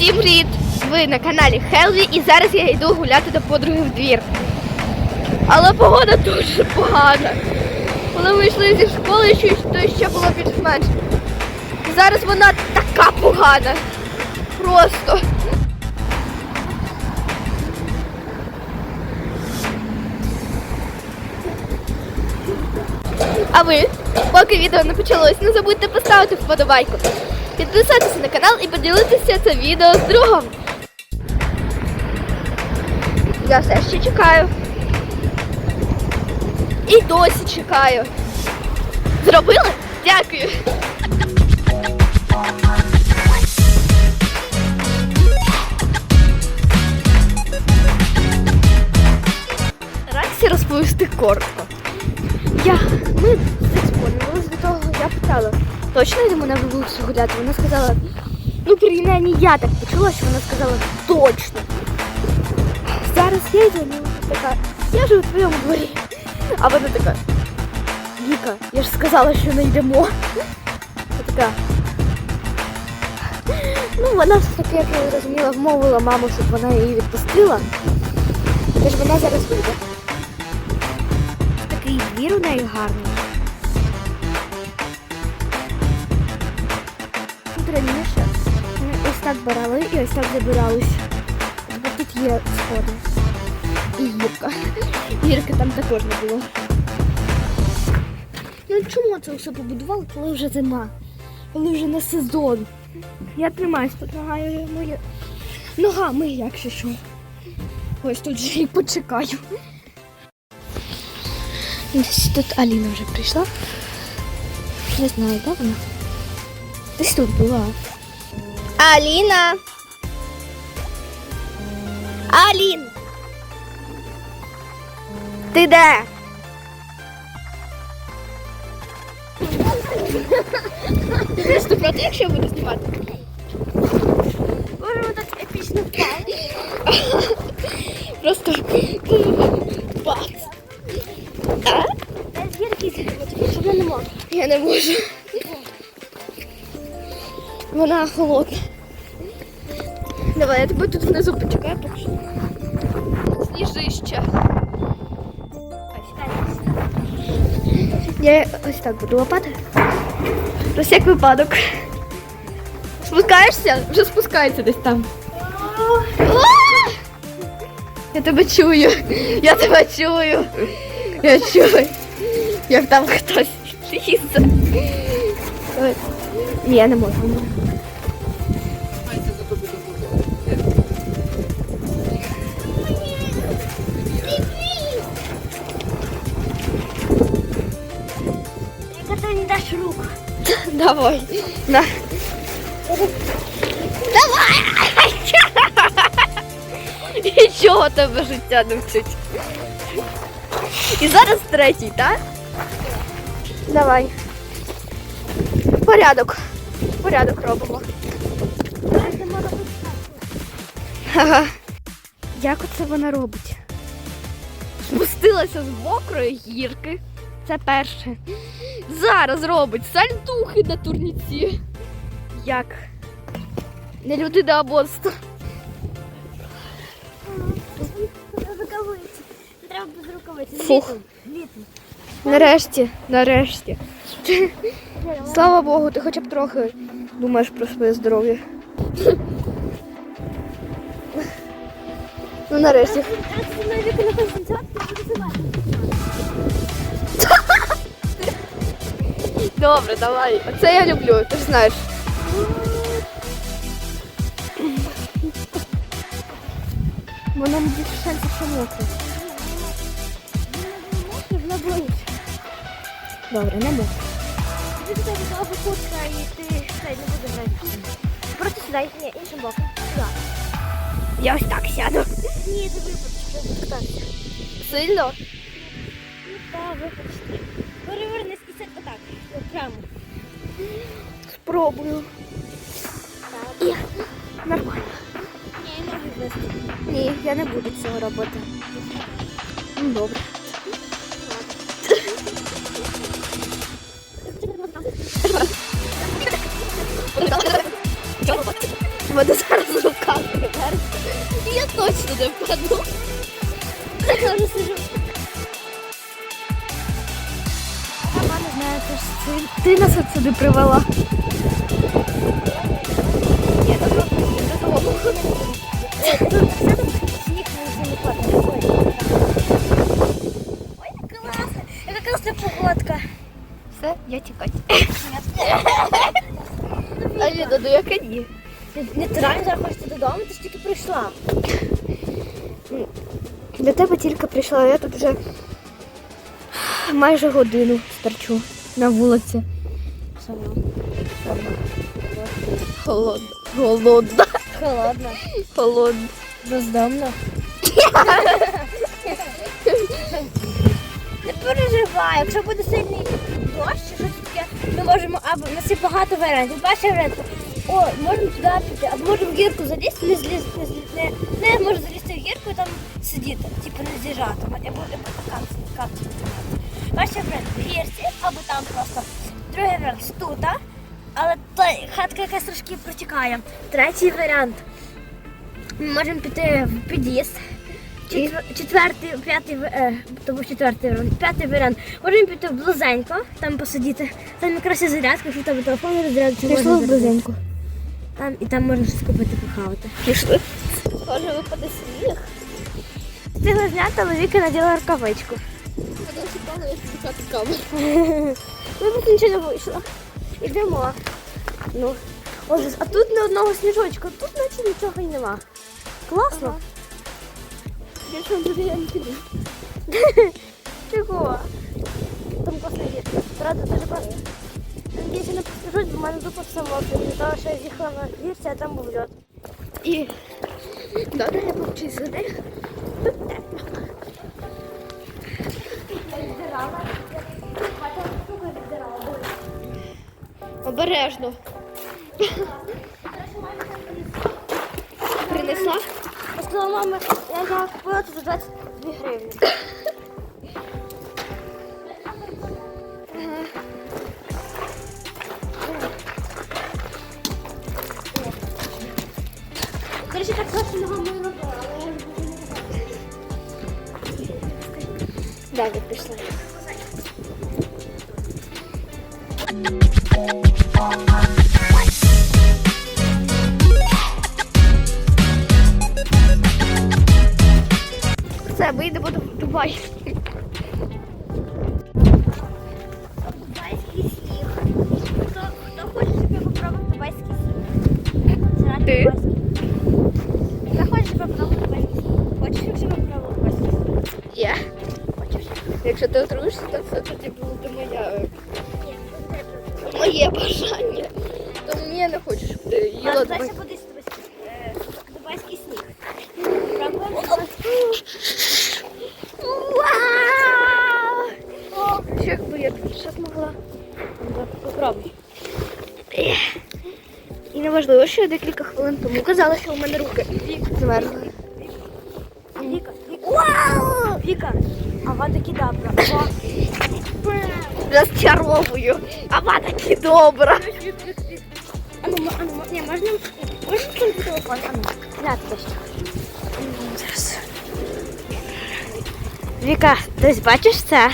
Всім привіт! Ви на каналі Хелві і зараз я йду гуляти до подруги в двір. Але погода дуже погана. Коли ми йшли зі школи, то ще було більш-менш. Зараз вона така погана. Просто. А ви, поки відео не почалось, не забудьте поставити вподобайку, підписатися на канал і поділитися це відео з другом. Я все ще чекаю. І досі чекаю. Зробили? Дякую. Радься розповісти коротко. Я, ми заспорили до того, я питала, точно йдемо на вулицю гуляти? Вона сказала, ну принаймні я так почула, що вона сказала точно. Зараз я йду, ну така, я живу в твоєму дворі. А вона така, Віка, я ж сказала, що не йдемо. Я така. Ну, вона все таки, як я зрозуміла, вмовила маму, щоб вона її відпустила. Тож вона зараз вийде. Такий двір у неї гарний. Раніше ось так брали і ось так забирались. Бо тут є сходи. І гірка. Гірки там також не було. Ну чому це все побудували, коли вже зима? Коли вже не сезон. Я тримаюсь тут ногою моя. Ногами, якщо що. Ось тут вже і почекаю. Тут Аліна вже прийшла. Не знаю, де вона? Десь тут була. Аліна. Алін. Ти де? Ти просто проти, якщо я буду знімати? Можемо так епічно впали. Просто бац. А? Я не можу. Я не можу. Вона холодна. Давай, я тебе тут внизу почекаю, поки що. Сніжище. Я ось так буду лопати. Про всяк випадок. Спускаєшся? Вже спускається десь там. А! Я тебе чую. Я тебе чую. Я чую. Як там хтось лізе. Ні, я не можу. Ти не даш руку? Давай. На. Давай! Нічого тебе життя не вчить. І зараз третій, так? Давай. Порядок. Порядок робимо. Ага. Як оце вона робить? Спустилася з мокрої гірки. Це перше. Зараз робить сальтухи на турніці. Як? Не людина, а монстр. Рукавиці. Треба без рукавиці. Літом. Літом. Нарешті, нарешті. Слава Богу, ти хоча б трохи думаєш про своє здоров'я. Ну нарешті. Добре, давай. Оце я люблю, ти ж знаєш. Воно більше шансів, що мокре. Добре, не мокре. Тобі туди взяла куртка і ти стай, не буде грати. Просто сідай. Ні, іншим боком. Сюди. Я ось так сяду. Ні, ти випадеш, щоб відкататися. Сильно? Ну так, випадеш. Перевернись і сядь отак. Прямо. Спробую. Так. Є. Нормально. Ні, ноги вести. Ні, я не буду цього робити. Ну, Добре. Мене зараз рука примерзла. Я точно не впаду. Я теж сижу. А знає, що ж це. Ти нас от сюди привела. Я просто до того. Е, тут все сніг не не падає. Ой, класно. Яка класна погодка. Все, я тікати. Аліна, ну яка ні. Не ти реально зараз хочеш додому, ти ж тільки прийшла. До тебе тільки прийшла, а я тут вже майже годину стерчу на вулиці. Сама. Холодно. Холодно. Холодно. Холодно. Бездомно. Не переживай, якщо буде сильний дощ, щось таке, ми можемо або у нас є багато варіантів. Перший варіант. О, можемо туди піти, або можемо в гірку залізти, не зліз, не зліз, не, не можемо залізти в гірку і там сидіти, типу не з'їжджати, або капці, капці. Перший варіант в гірці, або там просто. Другий варіант тут, але хатка якась трошки протікає. Третій варіант. Ми можемо піти в під'їзд. Четвер- Четвертий, п'ятий, е, то був четвертий варіант. П'ятий варіант. Можемо піти в близенько, там посидіти. Там якраз є зарядка, якщо в тебе телефон розрядиться, Пішли в зарядити. Там, і там можна щось купити похавати. Пішли. Може випаде сніг. Встигла зняти, але Віка наділа рукавичку. Я шукала, як шукати камеру. Ну, тут нічого не вийшло. Ідемо. Ну, ось, а тут не одного сніжочка, тут наче нічого й нема. Класно. Якщо туди я не піду. Чого? Там класно є. Правда, дуже класно. Надіюся, не поскажуть, в мене дупа. Від того, що я з'їхала на гірці, а там був льод. І добре, я повчись сюди. Тут тепло. Обережно. Принесла? Я сказала, мама, я взяла купила за 22 гривні. Далі пішла. Все, ми йдемо до Дубай. Дубайський сніг. Хто, хто хоче собі попробувати дубайський сніг? Ти? Якщо ти отруєшся, то все тоді буде моя, треба. моє бажання. Тому я не хочу, щоб ти їла. Дайся подивись дубайський, е, дубайський сніг. Вау! Якби я більше змогла. Попробуй. І неважливо, що я декілька хвилин тому казала, що у мене руки змерзли. А вода кидабра. Авада Розчаровую. А вона а ану, м- можна, можна кинути телефон? Ану, на, точно. Зараз. Віка, ти бачиш це?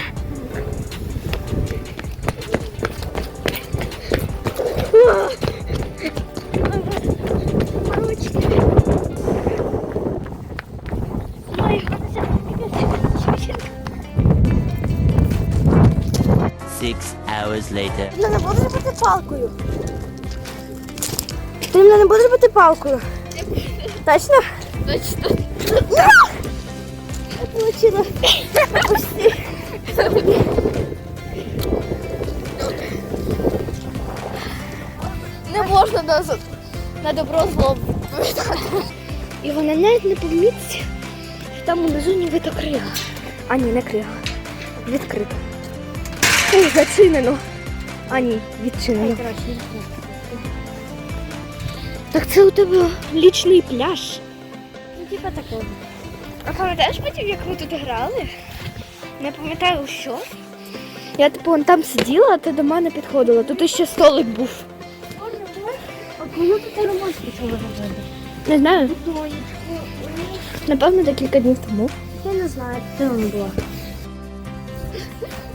Six hours later. Ти мене не будеш бити палкою. Ти мене не будеш бити палкою. Точно? Точно. Получила. Почти. Не можна на, на добро зло. І вона навіть не помітить, що там унизу нібито крига. А ні, не крига. Відкрита. Ой, зачинено. А ні, відчинено. Так це у тебе лічний пляж. Ну, типа такого. А пам'ятаєш потім, як ми тут грали? Не пам'ятаю у що. Я типу вон там сиділа, а ти до мене підходила. Тут ще столик був. Можна. Коли ти ремонт почала робити? Не знаю. Напевно, декілька днів тому. Я не знаю, де вона була.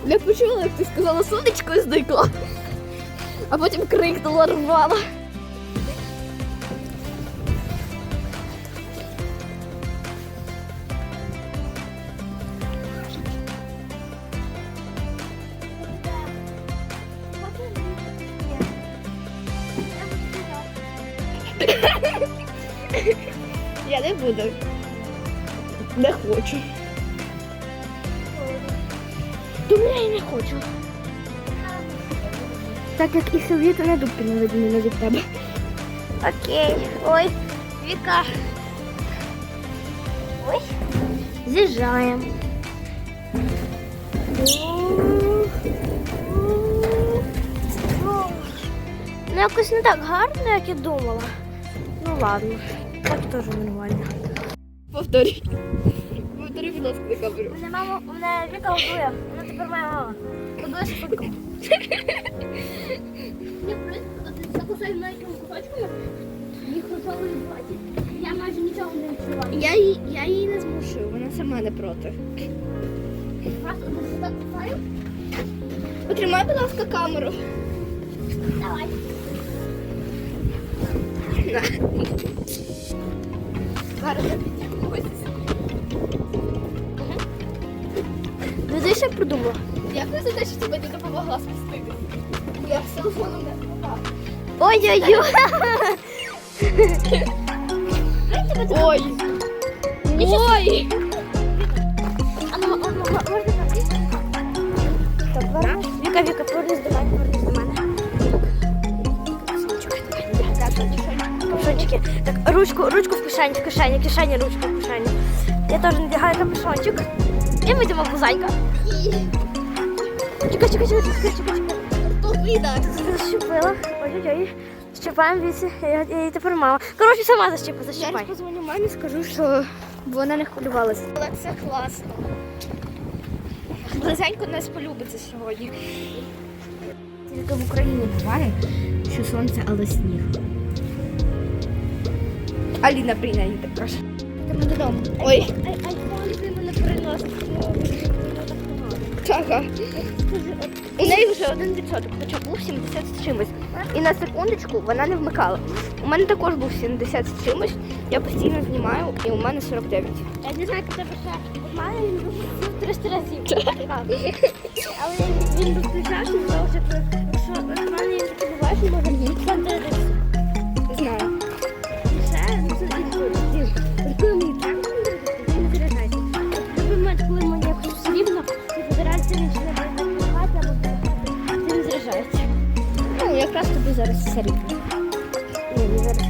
Я почула, як ти сказала сонечко і зникла. А потім крикнула рвала. Я не буду. Не хочу. Думаю, я не хочу. Так як і совєти на дубки не відміну від тебе. Окей. Ой, Віка. Ой. З'їжджаємо. Ну, якось не так гарно, як я думала. Ну ладно, так теж нормально. Повторюй. Повторюй, будь ласка, камеру. Мене мама, мене Віка годує. Тепер моя мама. Годує швидко. Я просто закусаю маленькими кусочками. Їх готові бачить. Я майже нічого не відчуваю. Я її, я її не змушую, вона сама не проти. Просто так кусаю. Потримай, будь ласка, камеру. Давай. На. Зараз я підтягнуся. Ну, ти ще за те, що тебе не допомогла спустити. Я з телефоном не допомагала. Ой-ой-ой. Ой! Ой! Віка, Віка, повернись до мене, повернись до мене. Капюшончики. Так, ручку, ручку в кишені, в кишені, кишені, ручку в кишені. Я теж надягаю капюшончик. І ми йдемо в зайка. Чекай, чекай, чекай, чекай, чекай! Защепила. Ой-ой-ой. Щипаємо віці. Я, я її тепер мама. Коротше, сама защіпа, Зараз защіпай. позвоню мамі, скажу, що вона не хвилювалася. Але це класно. Близенько нас полюбиться сьогодні. Тільки в Україні буває, що сонце, але сніг. Аліна принаймні також. Йдемо додому. Ой, Айфон ти ага. У неї вже один відсоток, хоча був 70 з чимось. І на секундочку вона не вмикала. У мене також був 70 з чимось. Я постійно знімаю, і у мене 49. Я не знаю, як тебе ще. У він був 300 разів. Але він був включався, тому що якщо в мене таке буває, що може зараз. Ні, не зараз.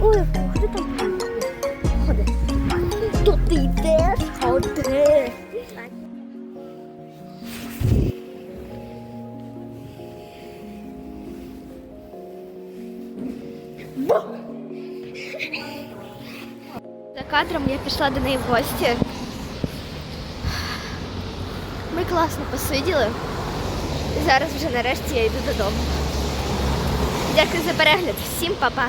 Ой, хто там? Ходи. Тут ти йдеш, ходи. За кадром я пішла до неї в гості. Ми класно посиділи. Зараз вже нарешті я йду додому. Дякую за перегляд. Всім па-па.